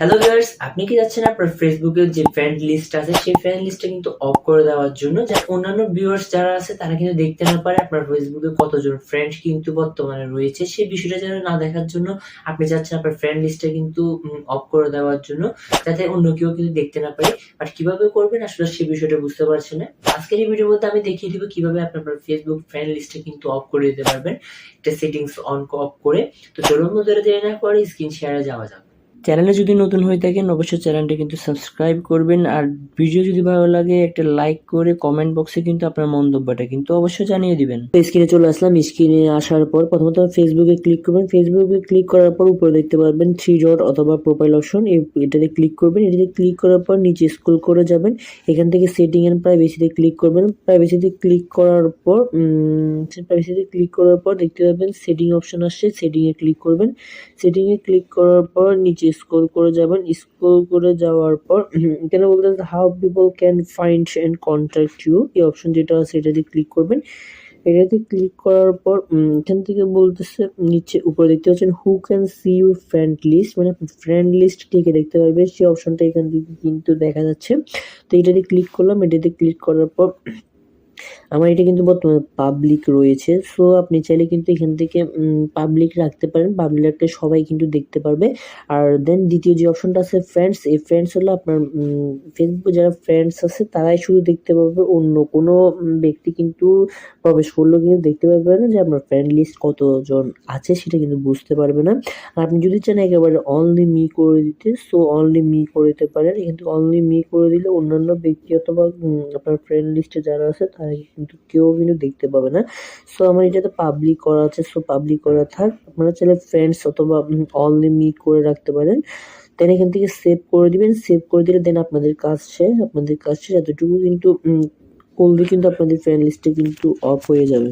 Hello viewers আপনি কি যাচ্ছেন আপনার ফেসবুকের যে ফ্রেন্ড লিস্ট আছে, সেই ফ্রেন্ড লিস্টটা কিন্তু অফ করে দেওয়ার জন্য যা অন্যান্য ভিউয়ার্স যারা আছে, তারা কিন্তু দেখতে না পারে আপনার ফেসবুকে কতজন ফ্রেন্ড কিন্তু বর্তমানে রয়েছে। সেই বিষয়টা যেন না দেখার জন্য আপনি যাচ্ছেন আপনার ফ্রেন্ড লিস্টটা কিন্তু অফ করে দেওয়ার জন্য যাতে অন্য কেউ কিন্তু দেখতে না পারে। বাট কীভাবে করবেন? আসলে সেই বিষয়টা বুঝতে পারছেন না। আজকের এই ভিডিওর মধ্যে আমি দেখিয়ে দিব কীভাবে আপনি আপনার ফেসবুক ফ্রেন্ড লিস্টে কিন্তু অফ করে দিতে পারবেন। একটা সেটিংস অন অফ করে। তো চলুন মধ্যে দেরি না করে স্ক্রিন শেয়ারে যাওয়া যাক। চ্যানেলে যদি নতুন হয়ে থাকেন, অবশ্যই চ্যানেলটা কিন্তু সাবস্ক্রাইব করবেন। আর ভিডিও যদি ভালো লাগে, একটা লাইক করে কমেন্ট বক্সে কিন্তু আপনার মন্তব্যটা কিন্তু অবশ্যই জানিয়ে দিবেন। স্ক্রিনে চলে আসলাম। স্ক্রিনে আসার পর প্রথমত ফেসবুকে ক্লিক করবেন। ফেসবুকে ক্লিক করার পর উপরে দেখতে পারবেন থ্রি ডট অথবা প্রোফাইল অপশন এটাতে ক্লিক করবেন। এটাতে ক্লিক করার পর নিচে স্ক্রল করে যাবেন। এখান থেকে সেটিং এন্ড প্রাইভেসিতে ক্লিক করবেন। প্রাইভেসিতে ক্লিক করার পর প্রাইভেসিতে ক্লিক করার পর দেখতে পাবেন সেটিং অপশন আসছে। সেটিংয়ে ক্লিক করবেন। সেটিংয়ে ক্লিক করার পর নিচে স্ক্রল করে যাবেন। স্ক্রল করে যাওয়ার পর এখানে বলতে how people can find and contact you এই অপশন যেটা আছে এটাতে ক্লিক করবেন। এটাতে ক্লিক করার পর এখান থেকে বলতেছে, নিচে উপরে দেখতে পাচ্ছেন who can see you friend list মানে ফ্রেন্ড লিস্ট কে দেখতে পারবে, সেই অপশনটা এখান থেকে কিন্তু দেখা যাচ্ছে। তো এটাতে ক্লিক করলাম, এটাতে ক্লিক করার পর আমার এটা কিন্তু বর্তমানে পাবলিক রয়েছে। সো আপনি চাইলে কিন্তু এখান থেকে পাবলিক রাখতে পারেন। পাবলিক রাখলে সবাই কিন্তু দেখতে পারবে। আর দেন দ্বিতীয় যে অপশনটা আছে ফ্রেন্ডস এই ফ্রেন্ডস হলো আপনার ফেসবুকে যারা ফ্রেন্ডস আছে, তারাই শুধু দেখতে পাবে অন্য কোনো ব্যক্তি কিন্তু প্রবেশ করলেও কিন্তু দেখতে পারবে না যে আপনার ফ্রেন্ড লিস্ট কতজন আছে, সেটা কিন্তু বুঝতে পারবে না। আর আপনি যদি চান একেবারে অনলি মি করে দিতে সো অনলি মি করে দিতে পারেন। কিন্তু অনলি মি করে দিলে অন্যান্য ব্যক্তি অথবা আপনার ফ্রেন্ড লিস্টে যারা আছে তারা কিন্তু কেউ কিন্তু দেখতে পাবে না। সো আমার এটাতে পাবলিক করা আছে সো পাবলিক করা থাক। আপনারা চাইলে ফ্রেন্ডস অথবা অনলি মি করে রাখতে পারেন। দেন এখান থেকে সেভ করে দিবেন। সেভ করে দিলে দেন আপনাদের কাজ শেষ। আপনাদের কাজ শেষ। এতটুকু কিন্তু করলে কিন্তু আপনাদের ফ্রেন্ড লিস্টে কিন্তু অফ হয়ে যাবে।